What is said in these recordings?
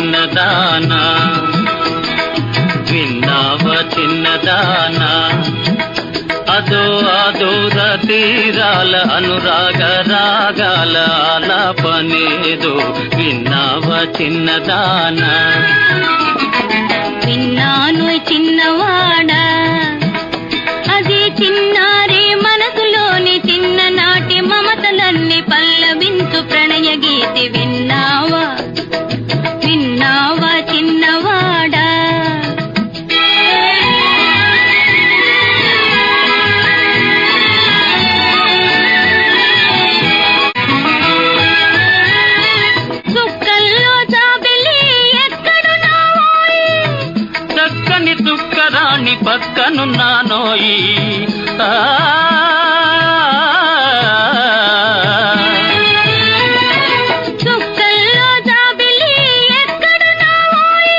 చిన్నదానా? విన్నావ చిన్నదానా? అదో అదూర తీరాల అనురాగ రాగాల ఆలాపనేదో విన్నావ చిన్నదానా? విన్నాను చిన్నవాడా? అది చిన్నారి మనసులోని చిన్ననాటి మమతలన్నీ పల్లవించు ప్రణయ గీతి విన్న పక్కనున్నానోయి ఆ చుక్కల్లో జాబిలి ఎక్కడున్నావోయ్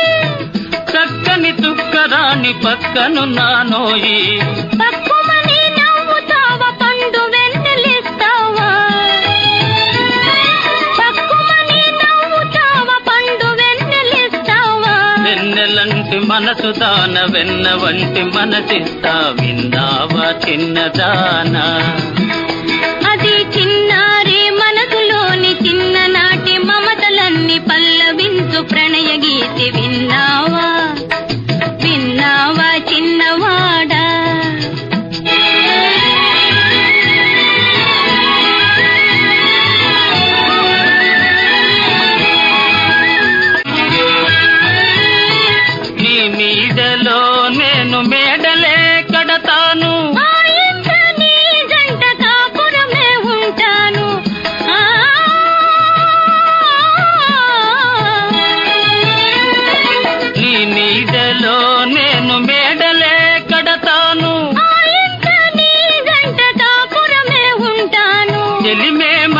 వెన్నెలంటి మనసు దాన వెన్న వంటి మనసిస్తా విన్నావా చిన్నదానా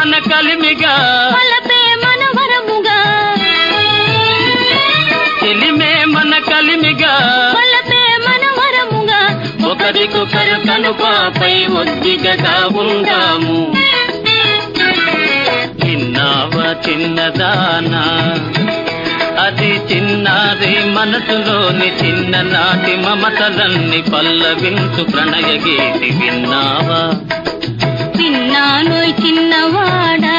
మన కలిమిగా. వలపే మనవరముగా చెలిమే మన కలిమిగా. వలపే మనవరముగా ఒకరికొకరు కనుపాపై ఒద్దికగా ఉందాము. చిన్నావా చిన్నదానా అది చిన్నారి మనసులోని చిన్ననాటి మమతలన్నీ పల్లవించు ప్రణయ గీతి విన్నావా? విన్నానోయ్ చిన్నవాడా?